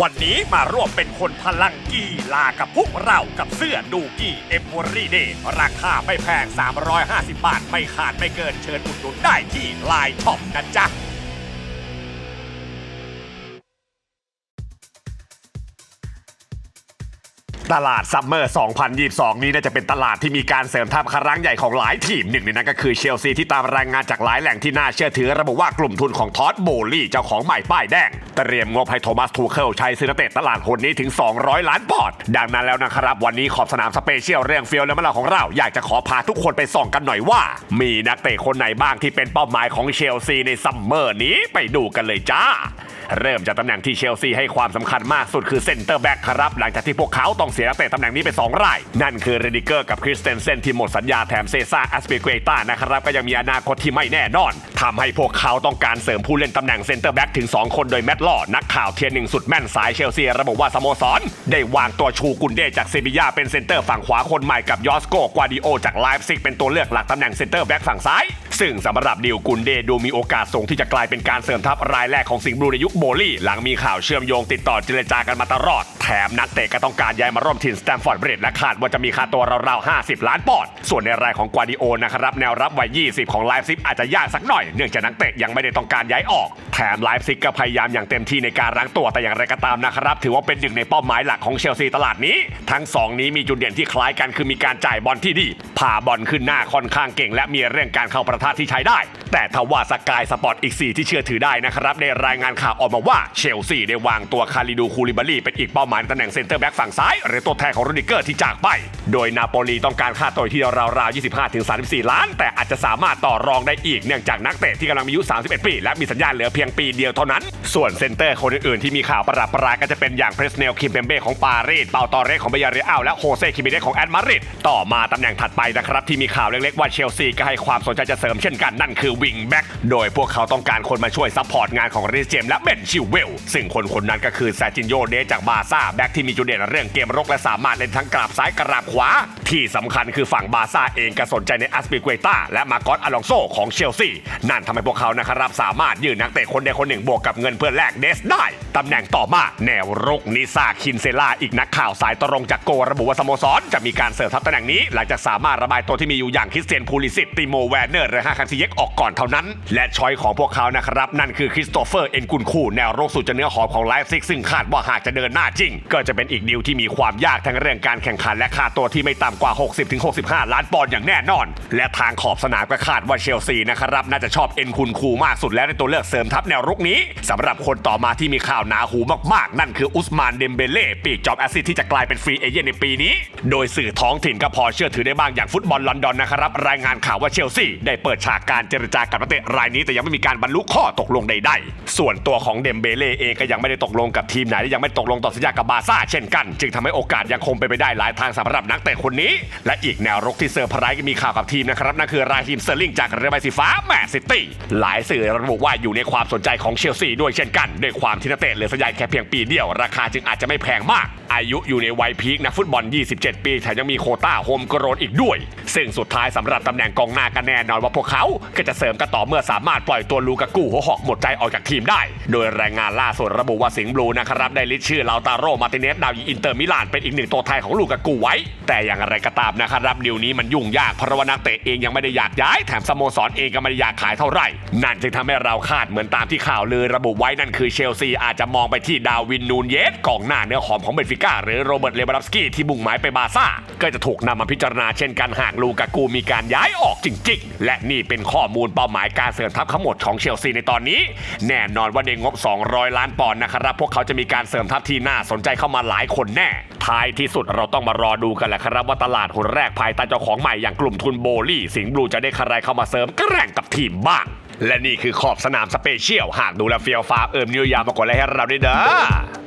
วันนี้มาร่วมเป็นคนพลังกีฬากับพวกเรากับเสื้อดูกี้เอ็มวอรี่เดย์ราคาไม่แพง 350 บาท ไม่ขาดไม่เกินเชิญอุดหนุนได้ที่ไลน์ช็อปนะจ๊ะ ตลาดซัมเมอร์ 2022 นี้น่าจะเป็นตลาดที่มีการเสริมทัพครั้งใหญ่ของหลายทีมหนึ่งในนั้นก็คือเชลซีที่ตามรายงานจากหลายแหล่งที่น่าเชื่อถือระบุว่ากลุ่มทุนของทอดโบลี่เจ้าของใหม่ป้ายแดง เตรียมงบให้โทมัสทูเคิลใช้ซื้อนักเตะตลาดคนนี้ถึง 200 ล้านปอนด์ดังนั้นแล้วนะครับ วันนี้ขอบสนามสเปเชียลเรื่องเฟียวและมะลาของเราอยากจะขอพาทุกคนไปส่องกันหน่อยว่า มีนักเตะคนไหนบ้างที่เป็นเป้าหมายของเชลซีในซัมเมอร์นี้ไปดูกันเลยจ้าเริ่มจากตำแหน่งที่เชลซีให้ความสำคัญมากสุดคือเซนเตอร์แบ็กครับหลังจากที่พวกเขาต้องสียนักเตะตำแหน่งนี้ไป2ราย นั่นคือเรดิเกอร์กับคริสเตนเซนที่หมดสัญญาแถมเซซ่าแอสเปเกตานะครับก็ยังมีอนาคตที่ไม่แน่นอน ทำให้พวกเขาต้องการเสริมผู้เล่นตำแหน่งเซนเตอร์แบ็กถึง 2 คนโดยแมตต์ลอนักข่าวเทียนหนึ่งสุดแม่นสายเชลซีระบุว่าสโมสร ได้วางตัวชูกุนเดจากเซบียาเป็นเซนเตอร์ฝั่งขวาคนใหม่กับยอสโกกวาดิโอจากไลฟ์ซิกเป็นตัวเลือกหลักตำแหน่งเซนเตอร์แบ็กฝั่งซ้าย ซึ่งสำหรับดิวกุนเดดูมีโอกาสสูงที่จะกลายเป็นการเสริมทัพรายแรกของสิงห์บลูในยุคโบลี่หลังมีข่าวเชื่อมโยงติดต่อเจรจากันมาตลอดแถมนักเตะก็ต้องการย้ายมาร่วมทีมสแตมฟอร์ดเบรดและคาดว่าจะมีค่าตัวราวๆ50 ล้านปอนด์ส่วนในรายของกวาดิโอนะครับแนวรับวัย 20 ของไลฟ์ซิกอาจจะยากสักหน่อยเนื่องจากนักเตะยังไม่ได้ต้องการย้ายออก แถมไลฟ์ซิกก็พยายามอย่างเต็มที่ในการรั้งตัวแต่อย่างไรก็ตามนะครับ ถือว่าเป็นหนึ่งในเป้าหมายหลักของเชลซีตลาดนี้ ทั้งสองนี้มีจุดเด่นที่คล้ายกันคือมีการจ่ายบอลที่ดีพาบอลขึ้นหน้าค่อนข้างเก่ง และมีเรื่องการเข้าประทะที่ใช้ได้ แต่ทว่าสกายสปอร์ตอีก 4 ที่เชื่อถือได้นะครับในรายงานข่าวออกมาว่าเชลซีได้วางตัวคาริดูคูลิบาลีเป็นอีกเป้าหมายในตำแหน่งเซนเตอร์แบ็กฝั่งซ้ายหรือตัวแทนของโรดิเกอร์ที่จากไป โดยนาโปลีต้องการค่าตัวที่ราวๆ25-34 ล้าน แต่อาจจะสามารถต่อรองได้อีกเนื่องจากนักเตะที่กำลังมีอายุ 31 ปี และมีสัญญาเหลือเพียงปีเดียวเท่านั้น ส่วนเซนเตอร์คนอื่นๆที่มีข่าวประหลาดประหลาดก็จะเป็นอย่างเพรสเนลคิมเบมเบ้ของปารีสเปาตอเรสของเบยาเรอัลและโฮเซ่คิมิเนสของแอดมาดริดต่อมาตำแหน่งถัดไปนะครับที่มีข่าวเล็กๆว่าเชลซีก็ให้ความสนใจจะเสริมเช่นกันนั่นคือวิงแบ็กโดยพวกเขาต้องการคนมาช่วยซัพพอร์ตงานของริสเจมและเบนชิวเวลซึ่งคนคนนั้นก็คือแซจินโยเดจากบาซ่าแบ็กที่มีจุดเด่นเรื่องเกมรกและสามารถเล่นทั้งกราบซ้ายกราบขวา ที่สำคัญคือฝั่งบาซ่าเองก็สนใจในอัสปิเกตาและมาร์กอสอลองโซของเชลซีนั่นทำให้พวกเขานะครับสามารถยืนนักเตะคนใดคนหนึ่งบวกกับเงินเพื่อแลกเดสได้ ตำแหน่งต่อมา แนวรุกนิซาคินเซล่าอีกนักข่าวสายตรงจากโกระบุว่าสโมสรจะมีการเสริมทัพตำแหน่งนี้ หลังจากสามารถระบายตัวที่มีอยู่อย่างคริสเตียนพูลิสิตติโมแวนเนอร์และฮาคันซิเยกออกก่อนเท่านั้น และช้อยของพวกเขานะครับนั่นคือคริสโตเฟอร์เอ็นกุนคูแนวโรคสุดจะเนื้อหอมของไลฟ์ซิกซึ่งคาดว่าหากจะเดินหน้าจริง ก็จะเป็นอีกดีลที่มีความยากทั้งเรื่องการแข่งขันและค่าตัวที่ไม่ต่ำกว่า 60-65 ล้านปอนด์อย่างแน่นอน และทางขอบสนามก็คาดว่าเชลซีนะครับน่าจะชอบเอ็นคุนคูมากสุดแล้วในตัวเลือกเสริมทัพแนวรุกนี้สำหรับคนต่อมาที่มีข่าวนาหูมากๆ นั่นคืออุสมานเดมเบเล่ปีกจอมแอซิสที่จะกลายเป็นฟรีเอเย่นในปีนี้ โดยสื่อท้องถิ่นก็พอเชื่อถือได้บ้างอย่างฟุตบอลลอนดอนนะครับรายงานข่าวว่าเชลซีได้เปิดฉากการเจรจากับนักเตะรายนี้แต่ยังไม่มีการบรรลุข้อตกลงใดๆส่วนตัวของเดมเบเล่เองก็ยังไม่ได้ตกลงกับทีมไหนและยังไม่ตกลงต่อสัญญากับบาซ่าเช่นกัน จึงทำให้โอกาสยังคงเป็นไปได้หลายทางสำหรับนักเตะคนนี้ และอีกแนวรุกที่เซอร์ไพรส์ก็มีข่าวกับทีมนะครับนั่นคือราฮิมเซอร์ลิงจากเรือใบสีฟ้าแมนซิตี้หลายสื่อระบุว่าอยู่ในความสนใจของเชลซีด้วยเช่นกันด้วยความที่นักเตะเหลือสัญญาแค่เพียงปีเดียว ราคาจึงอาจจะไม่แพงมาก อายุอยู่ในวัยพีคนักฟุตบอล 27 ปีแถมยังมีโคต้าโฮมกรนอีกด้วย ซึ่งสุดท้ายสำหรับตำแหน่งกองหน้าก็แน่นอนว่าพวกเขา ก็จะเสริมกันต่อเมื่อสามารถปล่อยตัวลูกากูหัวหอกหมดใจออกจากทีมได้ โดยรายงานล่าสุดระบุว่าสิงห์บลูนะครับได้ลิสต์ชื่อลาวตาโรมาติเนสดาวยิงอินเตอร์มิลานเป็นอีกหนึ่งตัวไทยของลูกากูไว้ แต่อย่างไรก็ตามนะครับดีลนี้มันยุ่งยากเพราะว่านักเตะเองยังไม่ได้อยากย้ายแถมสโมสรเองก็ไม่ได้อยากขายเท่าไหร่ นั่นจึงทำให้เราคาดเหมือนตามที่ข่าวลือระบุไว้นั่นคือเชลซีอาจจะมองไปที่ดาวินนูนเยสกองหน้าเนื้อหอมของเบนฟิก้าหรือโรเบิร์ตเลบารับสกี้ที่มุ่งหมายไปบาซ่า ก็จะถูกนำมาพิจารณาเช่นกันหากลูกากูมีการย้ายออกจริง ๆ และนี่เป็นข้อมูลเป้าหมายการเสริมทัพทั้งหมดของเชลซีในตอนนี้ แน่นอนว่าในงบ 200 ล้านปอนด์นะครับพวกเขาจะมีการเสริมทัพที่น่าสนใจเข้ามาหลายคนแน่ท้ายที่สุดเราต้องมารอดูกันแหละครับว่าตลาดคนแรกภายใต้เจ้าของใหม่อย่างกลุ่มทุนโบลี่ สิงห์บลูจะได้ใครเข้ามาเสริมแกร่งกับทีมบ้าง และนี่คือขอบสนามสเปเชียล หากดูแลเฟียวฟ้าเอิมนิวยามากกว่าแล้วให้เราด้วยเด้อ